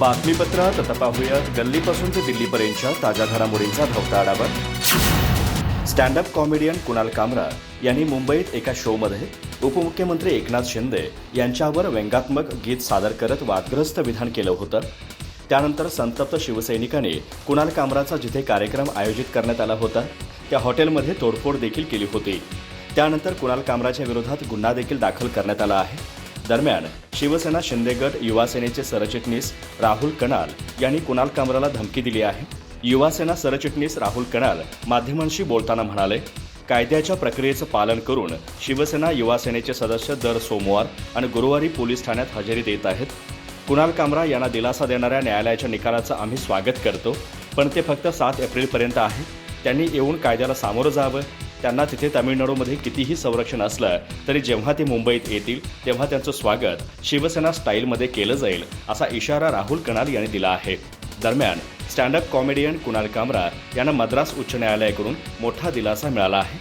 बातमीपत्रात आता पाहूयात गल्लीपासून ते दिल्लीपर्यंतच्या ताज्या घडामोडींचा धावता आढावा. स्टँडअप कॉमेडियन कुणाल कामरा यांनी मुंबईत एका शोमध्ये उपमुख्यमंत्री एकनाथ शिंदे यांच्यावर व्यंगात्मक गीत सादर करत वादग्रस्त विधान केलं होतं. त्यानंतर संतप्त शिवसैनिकांनी कुणाल कामराचा जिथे कार्यक्रम आयोजित करण्यात आला होता त्या हॉटेलमध्ये तोडफोड देखील केली होती. त्यानंतर कुणाल कामराच्या विरोधात गुन्हा देखील दाखल करण्यात आला आहे. दरम्यान शिवसेना शिंदे गट युवासेनेचे सरचिटणीस राहुल कणाल यांनी कुणाल कामराला धमकी दिली आहे? युवासेना सरचिटणीस राहुल कणाल माध्यमांशी बोलताना म्हणाले कायद्याच्या प्रक्रियेचं पालन करून शिवसेना युवासेनेचे सदस्य दर सोमवार आणि गुरुवारी पोलीस ठाण्यात हजेरी देत आहेत. कुणाल कामरा यांना दिलासा देणाऱ्या न्यायालयाच्या निकालाचं आम्ही स्वागत करतो पण ते फक्त सात एप्रिलपर्यंत आहे. त्यांनी येऊन कायद्याला सामोरं जावं. त्यांना तिथे तामिळनाडूमध्ये कितीही संरक्षण असलं तरी जेव्हा ते मुंबईत येतील तेव्हा त्यांचं स्वागत शिवसेना स्टाईलमध्ये केलं जाईल असा इशारा राहुल कणाल यांनी दिला आहे. दरम्यान स्टँडअप कॉमेडियन कुणाल कामरा यांना मद्रास उच्च न्यायालयाकडून मोठा दिलासा मिळाला आहे.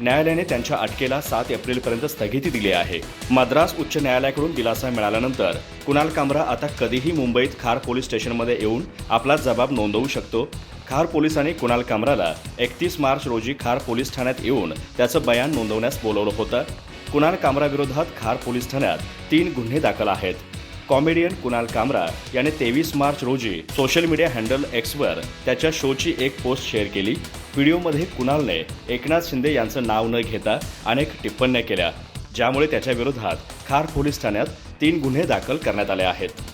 न्यायालयाने त्यांच्या अटकेला सात एप्रिलपर्यंत स्थगिती दिली आहे. मद्रास उच्च न्यायालयाकडून दिलासा मिळाल्यानंतर कुणाल कामरा आता कधीही मुंबईत खार पोलीस स्टेशनमध्ये येऊन आपला जबाब नोंदवू शकतो खार पोलिसांनी कुणाल कामराला एकतीस मार्च रोजी खार पोलीस ठाण्यात येऊन त्याचं बयान नोंदवण्यास बोलवलं होतं. कुणाल कामराविरोधात खार पोलीस ठाण्यात तीन गुन्हे दाखल आहेत. कॉमेडियन कुणाल कामरा याने तेवीस मार्च रोजी सोशल मीडिया हँडल एक्सवर त्याच्या शोची एक पोस्ट शेअर केली. व्हिडिओमध्ये कुणालने एकनाथ शिंदे यांचं नाव न घेता अनेक टिप्पण्या केल्या ज्यामुळे त्याच्या विरोधात खार पोलीस ठाण्यात तीन गुन्हे दाखल करण्यात आले आहेत.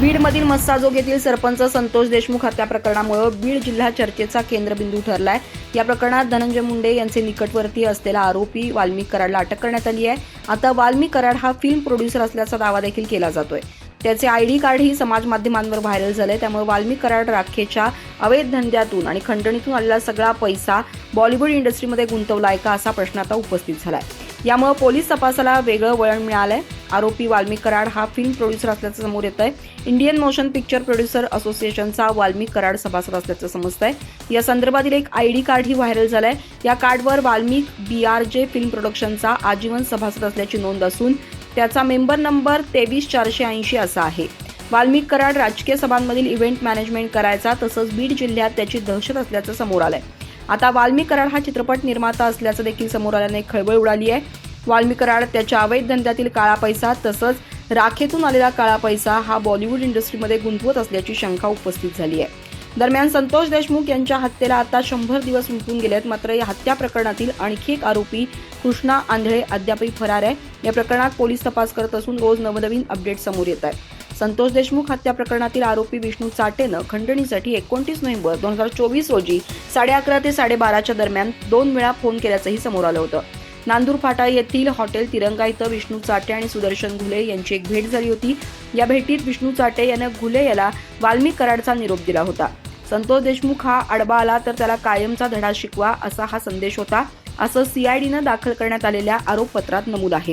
बीडमधील मस्साजोग येथील सरपंच संतोष देशमुख हत्या प्रकरणामुळे बीड जिल्हा चर्चेचा केंद्रबिंदू ठरलाय. या प्रकरणात धनंजय मुंडे यांचे निकटवर्ती असलेला आरोपी वाल्मिक कराडला अटक करण्यात आली आहे. आता वाल्मिक कराड हा फिल्म प्रोड्युसर असल्याचा दावा देखील केला जातोय. त्याचे आयडी कार्डही समाज माध्यमांवर व्हायरल झाले त्यामुळे वाल्मिक कराड राखेच्या अवैध धंद्यातून आणि खंडणीतून आलेला सगळा पैसा बॉलिवूड इंडस्ट्रीमध्ये गुंतवलाय का असा प्रश्न आता उपस्थित झालाय. यामुळे पोलीस तपासाला वेगळं वळण मिळालंय. आरोपी वाल्मिक कराड हा फिल्म प्रोड्युसर असल्याचं समोर येत आहे इंडियन मोशन पिक्चर प्रोड्युसर असोसिएशनचा वाल्मिक कराड सभासद असल्याचं समजतंय. या संदर्भातील एक आय डी कार्डही व्हायरल झालंय. या कार्डवर Valmik B R J film प्रोडक्शनचा आजीवन सभासद असल्याची नोंद असून त्याचा मेंबर नंबर तेवीस चारशे ऐंशी असा आहे. वाल्मिक कराड राजकीय सभांमधील इव्हेंट मॅनेजमेंट करायचा तसंच बीड जिल्ह्यात त्याची दहशत असल्याचं समोर आलंय. आता वाल्मिक कराड हा चित्रपट निर्माता असल्याचं देखील समोर आल्याने खळबळ उडाली आहे. वाल्मिक कराड त्याच्या अवैध धंद्यातील काळा पैसा तसंच राखेतून आलेला काळा पैसा हा बॉलिवूड इंडस्ट्रीमध्ये गुंतवत असल्याची शंका उपस्थित झाली आहे. दरम्यान संतोष देशमुख यांच्या हत्येला आता शंभर दिवस उलटून गेले आहेत मात्र या हत्या प्रकरणातील आणखी एक आरोपी कृष्णा आंधळे अद्यापही फरार आहे. या प्रकरणात पोलीस तपास करत असून रोज नवनवीन अपडेट समोर येत आहेत. संतोष देशमुख हत्या प्रकरणातील आरोपी विष्णू चाटेनं खंडणीसाठी एकोणतीस नोव्हेंबर दोन हजार चोवीस रोजी साडे अकरा ते साडेबाराच्या दरम्यान दोन वेळा फोन केल्याचंही समोर आलं होतं. नांदूर फाटा येथील हॉटेल तिरंगा इथं विष्णू चाटे आणि सुदर्शन घुले यांची एक भेट झाली होती. या भेटीत विष्णू चाटे यानं घुले याला वाल्मिक कराडचा निरोप दिला होता. संतोष देशमुख हा आडबा आला तर त्याला कायमचा धडा शिकवा असा हा संदेश होता. असं सीआयडीनं दाखल करण्यात आलेल्या आरोपपत्रात नमूद आहे.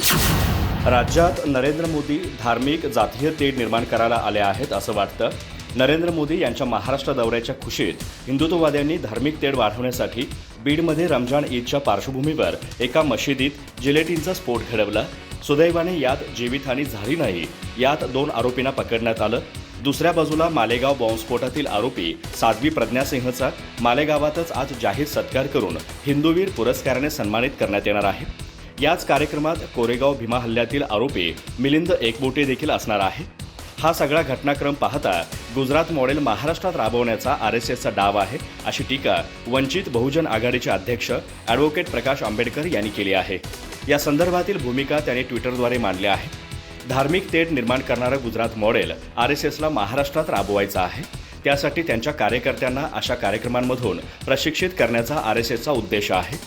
राज्यात नरेंद्र मोदी धार्मिक जातीय तेढ निर्माण करायला आले आहेत असं वाटतं. नरेंद्र मोदी यांच्या महाराष्ट्र दौऱ्याच्या खुशीत हिंदुत्ववाद्यांनी धार्मिक तेढ वाढवण्यासाठी बीडमध्ये रमजान ईदच्या पार्श्वभूमीवर एका मशिदीत जिलेटिनचा स्फोट घडवला. सुदैवाने यात जीवितहानी झाली नाही. यात दोन आरोपींना पकडण्यात आलं. दुसऱ्या बाजूला मालेगाव बॉम्बस्फोटातील आरोपी साध्वी प्रज्ञासिंहचा मालेगावातच आज जाहीर सत्कार करून हिंदूवीर पुरस्काराने सन्मानित करण्यात येणार आहे. याच कार्यक्रमात कोरेगाव भीमा हल्ल्यातील आरोपी मिलिंद एकबोटे देखील असणार आहे. हा सगळा घटनाक्रम पाहता गुजरात मॉडेल महाराष्ट्रात राबवण्याचा आर एस एसचा डाव आहे अशी टीका वंचित बहुजन आघाडीचे अध्यक्ष ॲडव्होकेट प्रकाश आंबेडकर यांनी केली आहे. या संदर्भातील भूमिका त्यांनी ट्विटरद्वारे मांडल्या आहे धार्मिक तेढ निर्माण करणारं गुजरात मॉडेल आर एस एसला महाराष्ट्रात राबवायचं आहे. त्यासाठी त्यांच्या कार्यकर्त्यांना अशा कार्यक्रमांमधून प्रशिक्षित करण्याचा आर एस एसचा उद्देश आहे.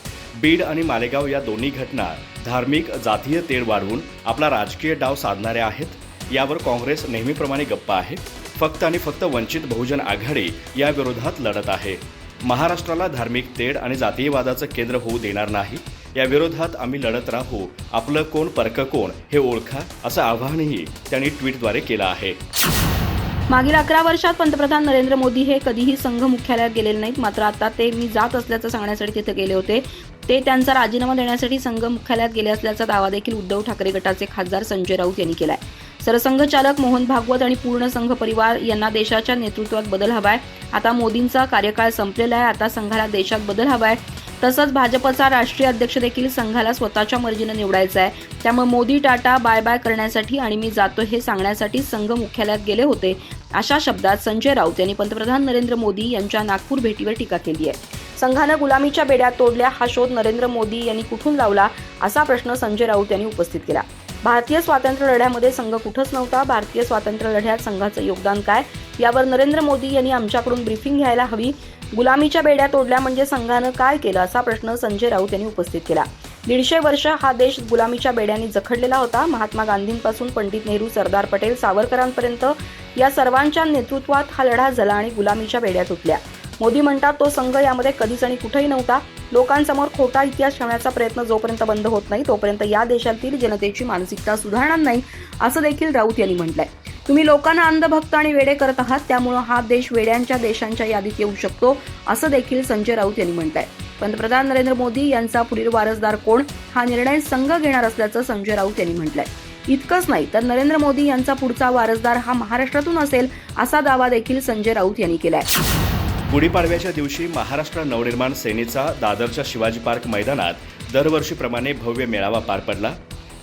बीड आणि मालेगाव या दोन्ही घटना धार्मिक जातीय तेढ वाढवून आपला राजकीय डाव साधणाऱ्या आहेत. यावर काँग्रेस नेहमीप्रमाणे गप्पा आहे. फक्त आणि फक्त वंचित बहुजन आघाडी या विरोधात लढत आहे. महाराष्ट्राला धार्मिक तेढ आणि जातीयवादाचं केंद्र होऊ देणार नाही. या विरोधात आम्ही लढत राहू. आपलं कोण परक कोण हे ओळखा असं आवाहनही त्यांनी ट्विटद्वारे केलं आहे. मागील अकरा वर्षात पंतप्रधान नरेंद्र मोदी हे कधीही संघ मुख्यालयात गेलेले नाहीत. मात्र आता ते मी जात असल्याचं सांगण्यासाठी तिथे गेले होते. ते त्यांचा राजीनामा देण्यासाठी संघ मुख्यालयात गेले असल्याचा दावा देखील उद्धव ठाकरे गटाचे खासदार संजय राऊत यांनी केला आहे सरसंघचालक मोहन भागवत आणि पूर्ण संघ परिवार यांना देशाच्या नेतृत्वात बदल हवाय. आता मोदींचा कार्यकाळ संपलेला आहे. आता संघाला देशात बदल हवाय. तसंच भाजपचा राष्ट्रीय अध्यक्ष देखील संघाला स्वतःच्या मर्जीनं निवडायचा आहे. त्यामुळे मोदी टाटा बाय बाय करण्यासाठी आणि मी जातो हे सांगण्यासाठी संघ मुख्यालयात गेले होते. अशा शब्दात संजय राऊत यांनी पंतप्रधान नरेंद्र मोदी यांच्या नागपूर भेटीवर टीका केली आहे. संघानं गुलामीच्या बेड्या तोडल्या. हा शोध नरेंद्र मोदी यांनी कुठून लावला? असा प्रश्न संजय राऊत यांनी उपस्थित केला. भारतीय स्वातंत्र्य लढ्यामध्ये संघ कुठंच नव्हता. भारतीय स्वातंत्र्य लढ्यात संघाचं योगदान काय? यावर नरेंद्र मोदी यांनी आमच्याकडून ब्रीफिंग घ्यायला हवी. गुलामीच्या बेड्या तोडल्या म्हणजे संघानं काय केलं असा प्रश्न संजय राऊत यांनी उपस्थित केला. दीडशे वर्ष हा देश गुलामीच्या बेड्यांनी जखडलेला होता. महात्मा गांधींपासून पंडित नेहरू सरदार पटेल सावरकरांपर्यंत या सर्वांच्या नेतृत्वात हा लढा झाला आणि गुलामीच्या बेड्या तुटल्या. मोदी म्हणतात तो संघ यामध्ये कधीच आणि कुठेही नव्हता. लोकांसमोर खोटा इतिहास ठेवण्याचा प्रयत्न जोपर्यंत बंद होत नाही तोपर्यंत या देशातील जनतेची मानसिकता सुधारणार नाही असं देखील राऊत यांनी म्हटलंय. तुम्ही लोकांना अंधभक्त आणि वेडे करत आहात त्यामुळं हा देश वेड्यांच्या देशांच्या यादीत येऊ शकतो असं देखील संजय राऊत यांनी म्हटलंय. पंतप्रधान नरेंद्र मोदी यांचा पुढील वारसदार कोण हा निर्णय संघ घेणार असल्याचं संजय राऊत यांनी म्हटलंय. इतकंच नाही तर नरेंद्र मोदी यांचा पुढचा वारसदार हा महाराष्ट्रातून असेल असा दावा देखील संजय राऊत यांनी केलाय. गुढीपाडव्याच्या दिवशी महाराष्ट्र नवनिर्माण सेनेचा दादरच्या शिवाजी पार्क मैदानात दरवर्षीप्रमाणे भव्य मेळावा पार पडला.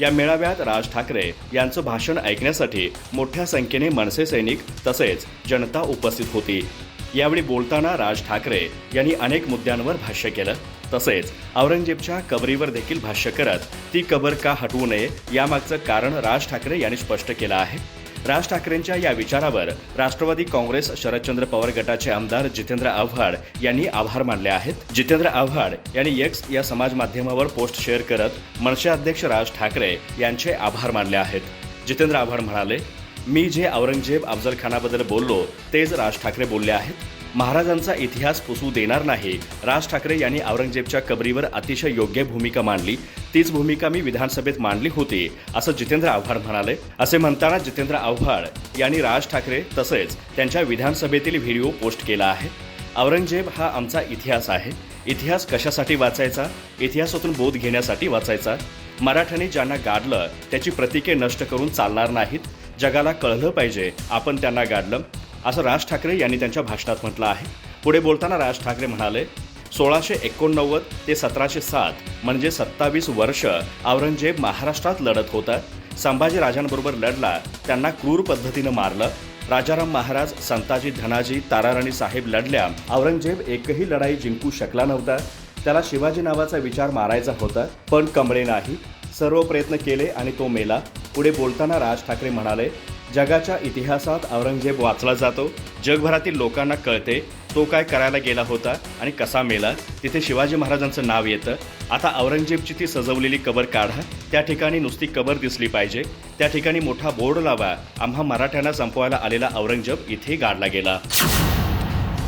या मेळाव्यात राज ठाकरे यांचं भाषण ऐकण्यासाठी मोठ्या संख्येने मनसे सैनिक तसेच जनता उपस्थित होती. यावेळी बोलताना राज ठाकरे यांनी अनेक मुद्द्यांवर भाष्य केलं. तसेच औरंगजेबच्या कबरीवर देखील भाष्य करत ती कबर का हटवू नये? यामागचं कारण राज ठाकरे यांनी स्पष्ट केलं आहे. राज ठाकरेंच्या या विचारावर राष्ट्रवादी काँग्रेस शरदचंद्र पवार गटाचे आमदार जितेंद्र आव्हाड यांनी आभार मानले आहेत. जितेंद्र आव्हाड यांनी एक्स या समाज माध्यमावर पोस्ट शेअर करत मनसे अध्यक्ष राज ठाकरे यांचे आभार मानले आहेत. जितेंद्र आव्हाड म्हणाले मी जे औरंगजेब अफजल खानाबद्दल बोललो तेच राज ठाकरे बोलले आहेत. महाराजांचा इतिहास पुसू देणार नाही. राज ठाकरे यांनी औरंगजेबच्या कबरीवर अतिशय योग्य भूमिका मांडली. तीच भूमिका मी विधानसभेत मांडली होती असं जितेंद्र आव्हाड म्हणाले. असे म्हणताना जितेंद्र आव्हाड यांनी राज ठाकरे तसेच त्यांच्या विधानसभेतील व्हिडिओ पोस्ट केला आहे. औरंगजेब हा आमचा इतिहास आहे. इतिहास कशासाठी वाचायचा? इतिहासातून बोध घेण्यासाठी वाचायचा? मराठ्यांनी ज्यांना गाडलं त्याची प्रतीके नष्ट करून चालणार नाहीत? जगाला कळलं पाहिजे आपण त्यांना गाडलं. असं राज ठाकरे यांनी त्यांच्या भाषणात म्हटलं आहे. पुढे बोलताना राज ठाकरे म्हणाले सोळाशे एकोणनव्वद ते सतराशे सात म्हणजे सत्तावीस वर्ष औरंगजेब महाराष्ट्रात लढत होता. संभाजी राजांबरोबर लढला त्यांना क्रूर पद्धतीनं मारलं. राजाराम महाराज संताजी धनाजी ताराराणी साहेब लढल्या. औरंगजेब एकही लढाई जिंकू शकला नव्हता. त्याला शिवाजी नावाचा विचार मारायचा होता पण कमळे नाही. सर्व प्रयत्न केले आणि तो मेला. पुढे बोलताना राज ठाकरे म्हणाले जगाच्या इतिहासात औरंगजेब वाचला जातो. जगभरातील लोकांना कळते तो काय करायला गेला होता आणि कसा मेला. तिथे शिवाजी महाराजांचं नाव येतं. आता औरंगजेबची ती सजवलेली कबर काढा. त्या ठिकाणी नुसती कबर दिसली पाहिजे. त्या ठिकाणी मोठा बोर्ड लावा. आम्हा मराठ्यांना संपवायला आलेला औरंगजेब इथे गाडला गेला.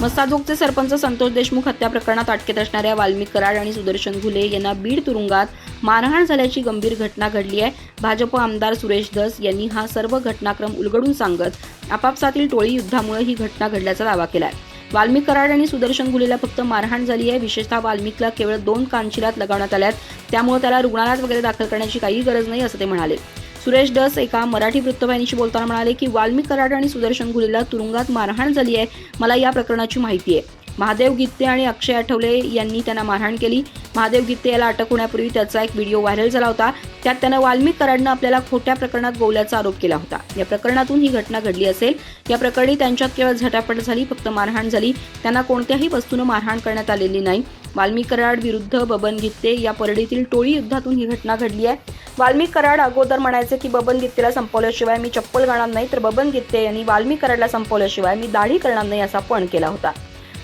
मस्साजोगचे सरपंच संतोष देशमुख हत्या प्रकरणात अटकेत असणाऱ्या वाल्मिक कराड आणि सुदर्शन घुले यांना बीड तुरुंगात मारहाण झाल्याची गंभीर घटना घडली आहे. भाजप आमदार सुरेश धस यांनी हा सर्व घटनाक्रम उलगडून सांगत आपापसातील टोळी युद्धामुळे ही घटना घडल्याचा दावा केला आहे वाल्मिक कराड आणि सुदर्शन गुलेला फक्त मारहाण झाली आहे विशेषतः वाल्मिकला केवळ दोन कानशिलात लगावण्यात आल्यात. त्यामुळे त्याला रुग्णालयात वगैरे दाखल करण्याची काही गरज नाही असं ते म्हणाले. सुरेश डस एका मराठी वृत्तवाहिनीशी बोलताना म्हणाले की वाल्मिक कराड आणि सुदर्शन गुलेला तुरुंगात मारहाण झाली आहे. मला या प्रकरणाची माहिती आहे. महादेव गित्ते आणि अक्षय आठवले यांनी त्यांना मारहाण केली. महादेव गित्ते याला अटक होण्यापूर्वी त्याचा एक व्हिडिओ व्हायरल झाला होता. त्यात त्यानं वाल्मिक कराडनं आपल्याला खोट्या प्रकरणात गोवल्याचा आरोप केला होता. या प्रकरणातून ही घटना घडली असेल. या प्रकरणी त्यांच्यात केवळ झटापट झाली फक्त मारहाण झाली. त्यांना कोणत्याही वस्तूनं मारहाण करण्यात आलेली नाही. वाल्मिक कराड विरुद्ध बबन गित्ते या परडीतील टोळी युद्धातून ही घटना घडली आहे. वाल्मिक कराड अगोदर म्हणायचे की बबन गित्तेला संपवल्याशिवाय मी चप्पल घालणार नाही तर बबन गित्ते यांनी वाल्मिक कराडला संपवल्याशिवाय मी दाढी करणार नाही असा पण केला होता.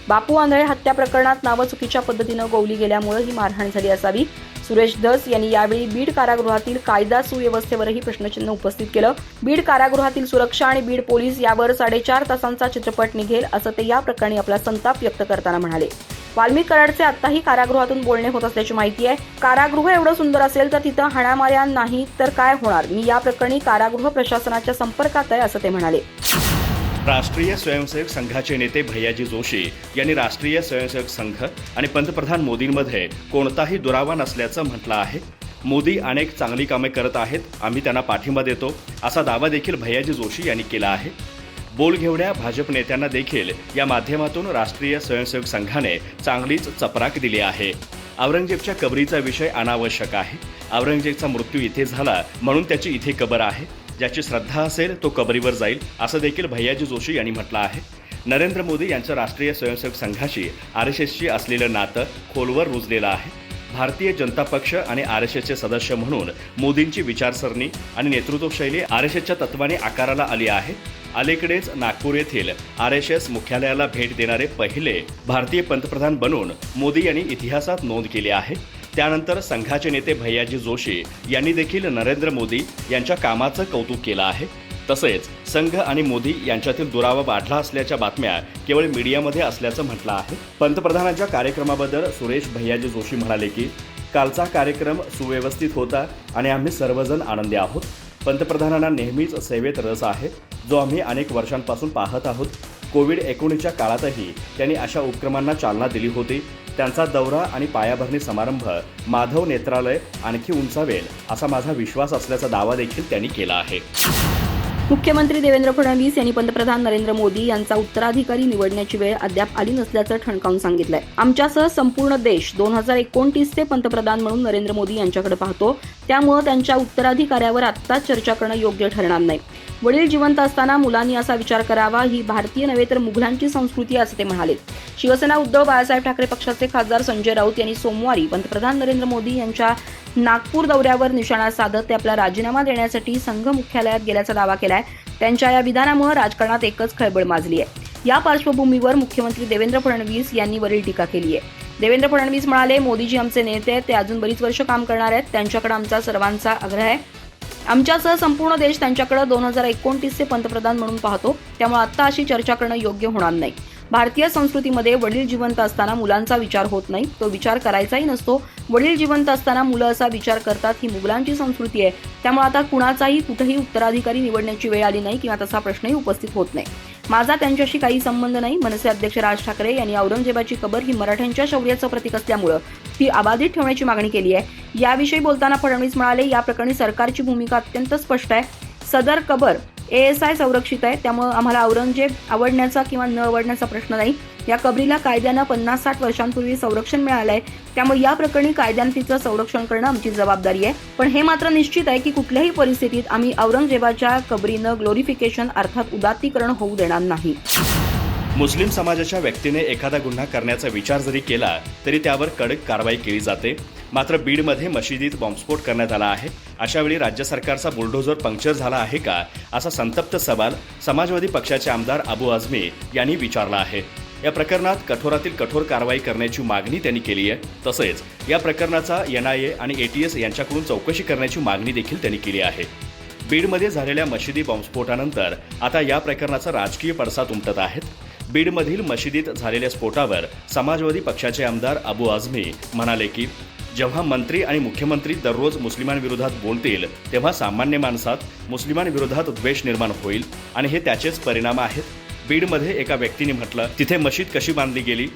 बापू आंधळे हत्या प्रकरणात नावं चुकीच्या पद्धतीनं गोवली गेल्यामुळे ही मारहाण झाली असावी. सुरेश धस यांनी यावेळी बीड कारागृहातील कायदा सुव्यवस्थेवरही प्रश्नचिन्ह उपस्थित केलं. बीड कारागृहातील सुरक्षा आणि बीड पोलीस यावर साडेचार तासांचा चित्रपट निघेल असं ते या प्रकरणी आपला संताप व्यक्त करताना म्हणाले. वाल्मिक कराडचे आताही कारागृहातून बोलणे होत असल्याची माहिती आहे. कारागृह एवढं सुंदर असेल तर तिथं हाणामाऱ्या नाही तर काय होणार? मी या प्रकरणी कारागृह प्रशासनाच्या संपर्कात आहे असं ते म्हणाले. राष्ट्रीय स्वयंसेवक संघाचे नेते भैयाजी जोशी यांनी राष्ट्रीय स्वयंसेवक संघ आणि पंतप्रधान मोदींमध्ये कोणताही दुरावा नसल्याचं म्हटलं आहे. मोदी अनेक चांगली कामे करत आहेत आम्ही त्यांना पाठिंबा देतो असा दावा देखील भैयाजी जोशी यांनी केला आहे. बोलघेवड्या भाजप नेत्यांना देखील या माध्यमातून राष्ट्रीय स्वयंसेवक संघाने चांगलीच चपराक दिली आहे. औरंगजेबच्या कबरीचा विषय अनावश्यक आहे. औरंगजेबचा मृत्यू इथे झाला म्हणून त्याची इथे कबर आहे. ज्याची श्रद्धा असेल तो कबरीवर जाईल असं देखील भैयाजी जोशी यांनी म्हटलं आहे. नरेंद्र मोदी यांचं राष्ट्रीय स्वयंसेवक संघाशी आर एस एसशी असलेलं नातं खोलवर रुजलेलं आहे. भारतीय जनता पक्ष आणि आर एस एसचे सदस्य म्हणून मोदींची विचारसरणी आणि नेतृत्वशैली आर एस एसच्या तत्वाने आकाराला आली आहे. अलीकडेच नागपूर येथील आर एस एस मुख्यालयाला भेट देणारे पहिले भारतीय पंतप्रधान बनून मोदी यांनी इतिहासात नोंद केली आहे. त्यानंतर संघाचे नेते भैयाजी जोशी यांनी देखील नरेंद्र मोदी यांच्या कामाचं कौतुक केलं आहे. तसेच संघ आणि मोदी यांच्यातील दुरावा वाढला असल्याच्या बातम्या केवळ मीडियामध्ये असल्याचं म्हटलं आहे. पंतप्रधानांच्या कार्यक्रमाबद्दल सुरेश भैयाजी जोशी म्हणाले की कालचा कार्यक्रम सुव्यवस्थित होता आणि आम्ही सर्वजण आनंदी आहोत. पंतप्रधानांना नेहमीच सेवेत रस आहे जो आम्ही अनेक वर्षांपासून पाहत आहोत. कोविड एकोणीसच्या काळातही त्यांनी अशा उपक्रमांना चालना दिली होती. त्यांचा दौरा आणि पायाभरणी समारंभ माधव नेत्रालय आणखी उंचावेल असा माझा विश्वास असल्याचा दावा देखील त्यांनी केला आहे. मुख्यमंत्री देवेंद्र फडणवीस यांनी पंतप्रधान नरेंद्र मोदी यांचा उत्तराधिकारी निवडण्याची वेळ अद्याप आली नसल्याचं ठणकावून सांगितलंय. आमच्यासह संपूर्ण देश दोन हजार एकोणतीसचे पंतप्रधान म्हणून नरेंद्र मोदी यांच्याकडे पाहतो. त्यामुळे त्यांच्या उत्तराधिकाऱ्यावर आत्ताच चर्चा करणं योग्य ठरणार नाही. वडील जिवंत असताना मुलांनी असा विचार करावा ही भारतीय नव्हे तर मुघलांची संस्कृती असं ते म्हणाले. शिवसेना उद्धव बाळासाहेब ठाकरे पक्षाचे खासदार संजय राऊत यांनी सोमवारी पंतप्रधान नरेंद्र मोदी यांच्या नागपूर दौऱ्यावर निशाणा साधत ते आपला राजीनामा देण्यासाठी संघ मुख्यालयात गेल्याचा दावा केला. केलाय. त्यांच्या या विधानामुळे राजकारणात एकच खळबळ माजली आहे. या पार्श्वभूमीवर मुख्यमंत्री देवेंद्र फडणवीस यांनी वरील टीका केली आहे. देवेंद्र फडणवीस म्हणाले मोदीजी आमचे नेते आहेत ते अजून बरीच वर्ष काम करणार आहेत. त्यांच्याकडे आमचा सर्वांचा आग्रह आहे. आमच्यासह संपूर्ण देश त्यांच्याकडे दोन हजार एकोणतीसचे पंतप्रधान म्हणून पाहतो. त्यामुळे आत्ता अशी चर्चा करणं योग्य होणार नाही. भारतीय संस्कृतीमध्ये वडील जिवंत असताना मुलांचा विचार होत नाही. तो विचार करायचाही नसतो. वडील जिवंत असताना मुलं असा विचार करतात ही मुघलांची संस्कृती आहे. त्यामुळे आता कुणाचाही कुठेही उत्तराधिकारी निवडण्याची वेळ आली नाही किंवा तसा प्रश्नही उपस्थित होत नाही. माझा त्यांच्याशी काही संबंध नाही. मनसे अध्यक्ष राज ठाकरे यांनी औरंगजेबाची कबर ही मराठ्यांच्या शौर्याचं प्रतीक असल्यामुळं ती अबाधित ठेवण्याची मागणी केली आहे. याविषयी बोलताना फडणवीस म्हणाले या प्रकरणी सरकारची भूमिका अत्यंत स्पष्ट आहे. सदर कबर ए एस आय संरक्षित आहे त्यामुळं आम्हाला औरंगजेब आवडण्याचा किंवा न आवडण्याचा प्रश्न नाही. या कबरीला कायद्यानं पन्नास साठ वर्षांपूर्वी संरक्षण मिळालं आहे त्यामुळे या प्रकरणी कायद्यांतीचं संरक्षण करणं आमची जबाबदारी आहे. पण हे मात्र निश्चित आहे की कुठल्याही परिस्थितीत आम्ही औरंगजेबाच्या कबरीनं ग्लोरिफिकेशन अर्थात उदात्तीकरण होऊ देणार नाही. मुस्लिम समाजाच्या व्यक्तीने एखादा गुन्हा करण्याचा विचार जरी केला तरी त्यावर कडक कारवाई केली जाते. मात्र बीडमध्ये मशिदीत बॉम्बस्फोट करण्यात आला आहे. अशावेळी राज्य सरकारचा बुलडोझर पंक्चर झाला आहे का? असा संतप्त सवाल समाजवादी पक्षाचे आमदार अबू आझमी यांनी विचारला आहे. या प्रकरणात कठोरातील कठोर कारवाई करण्याची मागणी त्यांनी केली आहे. तसेच या प्रकरणाचा एनआयए आणि एटीएस यांच्याकडून चौकशी करण्याची मागणी देखील त्यांनी केली आहे. बीडमध्ये झालेल्या मशिदी बॉम्बस्फोटानंतर आता या प्रकरणाचा राजकीय पडसाद उमटत आहेत. बीडमधील मशिदीत झालेल्या स्फोटावर समाजवादी पक्षाचे आमदार अबू आझमी म्हणाले की जेव्हा मंत्री आणि मुख्यमंत्री दररोज मुस्लिमांविरोधात बोलतील तेव्हा सामान्य माणसात मुस्लिमांविरोधात द्वेष निर्माण होईल. आणि हे त्याचेच परिणाम आहेत. बीडमध्ये एका व्यक्तीने म्हटलं तिथे मशीद कशी बांधली गेली?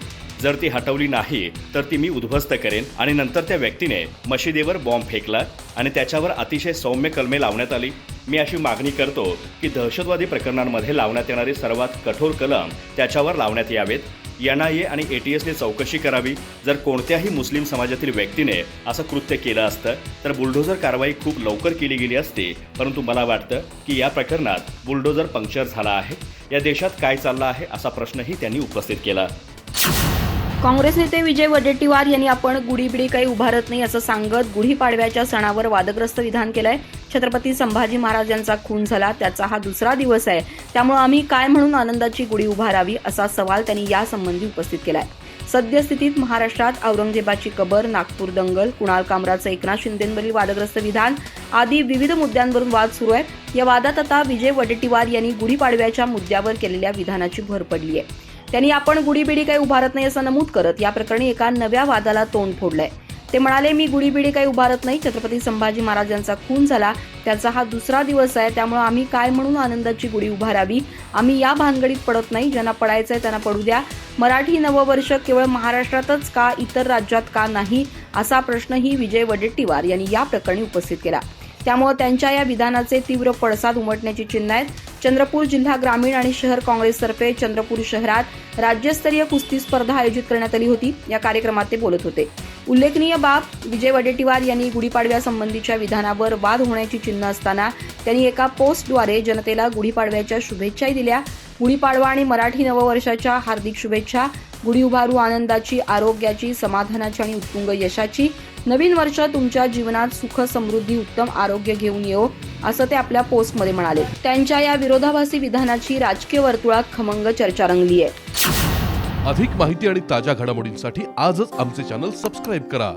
जर ती हटवली नाही तर ती मी उद्ध्वस्त करेन. आणि नंतर त्या व्यक्तीने मशिदीवर बॉम्ब फेकला आणि त्याच्यावर अतिशय सौम्य कलमे लावण्यात आली. मी अशी मागणी करतो की दहशतवादी प्रकरणांमध्ये लावण्यात येणारे सर्वात कठोर कलम त्याच्यावर लावण्यात यावेत. एनआयए आणि एटीएसने चौकशी करावी. जर कोणत्याही मुस्लिम समाजातील व्यक्तीने असं कृत्य केलं असतं तर बुलडोझर कारवाई खूप लवकर केली गेली असती. परंतु मला वाटतं की या प्रकरणात बुलडोझर पंक्चर झाला आहे. या देशात काय चाललं आहे असा प्रश्नही त्यांनी उपस्थित केला. काँग्रेस नेते विजय वडेट्टीवार यांनी आपण गुढीबिडी काही उभारत नाही असं सांगत गुढीपाडव्याच्या सणावर वादग्रस्त विधान केलंय. छत्रपती संभाजी महाराज यांचा खून झाला त्याचा हा दुसरा दिवस आहे. त्यामुळे आम्ही काय म्हणून आनंदाची गुढी उभारावी असा सवाल त्यांनी यासंबंधी उपस्थित केलाय. सद्यस्थितीत महाराष्ट्रात औरंगजेबाची कबर नागपूर दंगल कुणाल कामराचं एकनाथ शिंदेवरील वादग्रस्त विधान आदी विविध मुद्द्यांवरून वाद सुरू आहे या वादात आता विजय वडेट्टीवार यांनी गुढीपाडव्याच्या मुद्द्यावर केलेल्या विधानाची भर पडली आहे त्यांनी आपण गुढीबिडी काही उभारत नाही असं नमूद करत या प्रकरणी एका नव्या वादाला तोंड फोडलंय. ते म्हणाले मी गुढीबिडी काही उभारत नाही छत्रपती संभाजी महाराज यांचा खून झाला त्याचा हा दुसरा दिवस आहे त्यामुळे आम्ही काय म्हणून आनंदाची गुढी उभारावी? आम्ही या भानगडीत पडत नाही ज्यांना पडायचं आहे त्यांना पडू द्या. मराठी नववर्ष केवळ महाराष्ट्रातच का इतर राज्यात का नाही? असा प्रश्नही विजय वडेट्टीवार यांनी या प्रकरणी उपस्थित केला. त्यामुळे त्यांच्या या विधानाचे तीव्र पडसाद उमटण्याची चिन्ह आहेत. चंद्रपूर जिल्हा ग्रामीण आणि शहर काँग्रेसतर्फे चंद्रपूर शहरात राज्यस्तरीय कुस्ती स्पर्धा आयोजित करण्यात आली होती. या कार्यक्रमात ते बोलत होते. उल्लेखनीय बाब विजय वडेट्टीवार यांनी गुढीपाडव्यासंबंधीच्या विधानावर वाद होण्याची चिन्ह असताना त्यांनी एका पोस्टद्वारे जनतेला गुढीपाडव्याच्या शुभेच्छाही दिल्या. गुढीपाडवा आणि मराठी नववर्षाच्या हार्दिक शुभेच्छा गुढी उभारू आनंदाची आरोग्याची समाधानाची आणि उत्तुंग यशाची नवीन वर्ष तुमच्या जीवनात सुख समृद्धी उत्तम आरोग्य घेऊन येऊ असं ते आपल्या पोस्टमध्ये म्हणाले. त्यांच्या या विरोधाभासी विधानाची राजकीय वर्तुळात खमंग चर्चा रंगली आहे अधिक माहिती आणि ताज्या घडामोडींसाठी आजच आमचे चॅनल सबस्क्राईब करा.